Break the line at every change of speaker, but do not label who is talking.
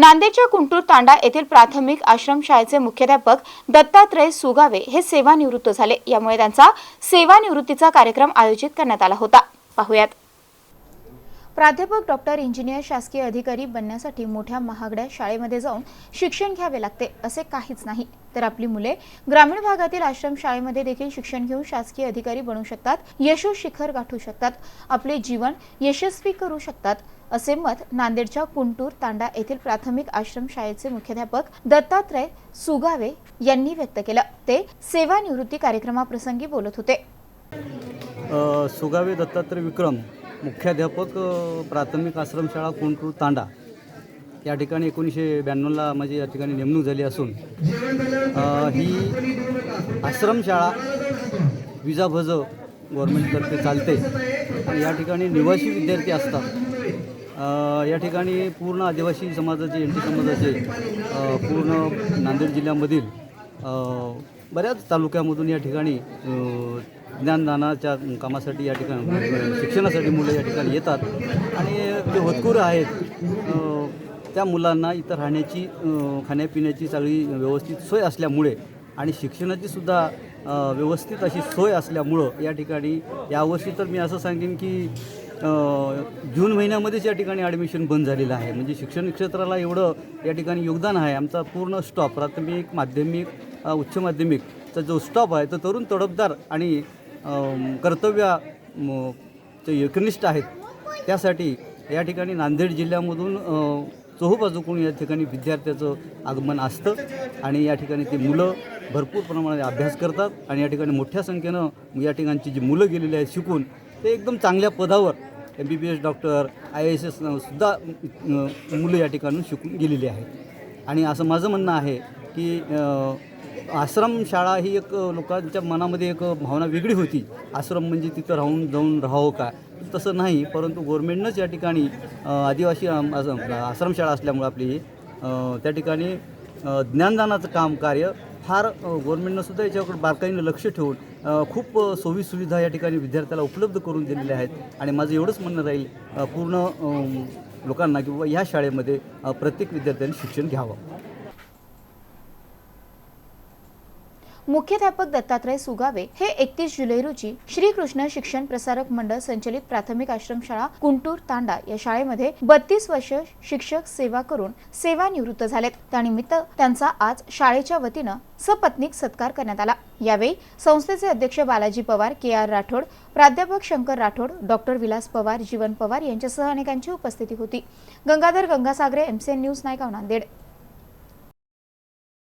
नांदेडच्या कुंटूर तांडा येथील प्राथमिक आश्रमशाळेचे मुख्याध्यापक दत्तात्रय सुगावे हे सेवानिवृत्त झाले. यामुळे त्यांचा सेवानिवृत्तीचा कार्यक्रम आयोजित करण्यात आला होता. पाहुयात. प्राध्यापक डॉक्टर इंजिनियर शासकीय अधिकारी बनण्यासाठी मोठ्या महागड्या शाळेमध्ये जाऊन शिक्षण घ्यावे लागते असे काहीच नाही. तर आपली मुले ग्रामीण भागातील आश्रम शाळेमध्ये देखील शिक्षण घेऊन शासकीय अधिकारी बनू शकतात यशो शिखर गाठू शकतात आपले जीवन यशस्वी करू शकतात असे मत नांदेडच्या कुंटूर तांडा येथील प्राथमिक आश्रम शाळेचे मुख्याध्यापक दत्तात्रय सुगावे यांनी व्यक्त केलं. ते सेवानिवृत्ती कार्यक्रमाप्रसंगी बोलत होते.
सुगावे दत्तात्रय विक्रम मुख्याध्यापक प्राथमिक आश्रमशाळा कोंटूर तांडा. या ठिकाणी एकोणीसशे ब्याण्णवला म्हणजे या ठिकाणी नेमणूक झाली असून ही आश्रमशाळा विजाभज गव्हर्मेंटतर्फे चालते. आणि या ठिकाणी निवासी विद्यार्थी असतात. या ठिकाणी पूर्ण आदिवासी समाजाचे एन टी समाजाचे पूर्ण नांदेड जिल्ह्यामधील बऱ्याच तालुक्यामधून या ठिकाणी ज्ञानदानाच्या कामासाठी या ठिकाणी म्हणजे शिक्षणासाठी मुलं या ठिकाणी येतात. आणि जे होतकरू आहेत त्या मुलांना इथं राहण्याची खाण्यापिण्याची सगळी व्यवस्थित सोय असल्यामुळे आणि शिक्षणाची सुद्धा व्यवस्थित अशी सोय असल्यामुळं या ठिकाणी यावर्षी तर मी असं सांगेन की जून महिन्यामध्येच या ठिकाणी ॲडमिशन बंद झालेलं आहे. म्हणजे शिक्षण क्षेत्राला एवढं या ठिकाणी योगदान आहे. आमचा पूर्ण स्टॉप प्राथमिक माध्यमिक उच्च माध्यमिकचा जो स्टॉप आहे तो तरुण तडफदार आणि कर्तव्य म, एकनिष्ठ आहेत त्यासाठी या ठिकाणी नांदेड जिल्ह्यामधून अ, या ठिकाणी विद्यार्थ्याचं आगमन असतं आणि या ठिकाणी ती मुलं भरपूर प्रमाणात अभ्यास करतात आणि या ठिकाणी मोठ्या संख्येनं या ठिकाणची जी मुलं गेलेली आहेत शिकून ते एकदम चांगल्या पदावर M B B S doctor I S S सुद्धा मुलं या ठिकाणून शिकून गेलेली आहेत. आणि असं माझं म्हणणं आहे की आश्रमशाळा ही एक लोकांच्या मनामध्ये एक भावना वेगळी होती. आश्रम म्हणजे तिथं राहून जाऊन राहावं का? तसं नाही परंतु गव्हर्मेंटनंच या ठिकाणी आदिवासी आश्रमशाळा असल्यामुळं आपली त्या ठिकाणी ज्ञानदानाचं काम कार्य फार अ, गव्हर्मेंटनं सुद्धा याच्याकडे बारकाईनं लक्ष ठेवून खूप सोयीसुविधा या ठिकाणी विद्यार्थ्याला उपलब्ध करून दिलेल्या आहेत. आणि माझं एवढंच म्हणणं राहील पूर्ण लोकांना किंवा ह्या शाळेमध्ये प्रत्येक विद्यार्थ्यांनी शिक्षण घ्यावं.
मुख्याध्यापक दत्तात्रय सुगावे हे एकतीस जुलै रोजी श्रीकृष्ण शिक्षण प्रसारक मंडळ संचलित प्राथमिक आश्रमशाळा कुंटूर तांडा या शाळेमध्ये बत्तीस वर्ष शिक्षक सेवा करून सेवानिवृत्त झालेत. त्यानिमित्त त्यांचा आज शाळेच्या वतीनं सपत्नीक सत्कार करण्यात आला. यावेळी संस्थेचे अध्यक्ष बालाजी पवार के आर राठोड प्राध्यापक शंकर राठोड डॉक्टर विलास पवार जीवन पवार यांच्यासह अनेकांची उपस्थिती होती. Gangadhar Gangasagare MCN news Naigaon Nanded.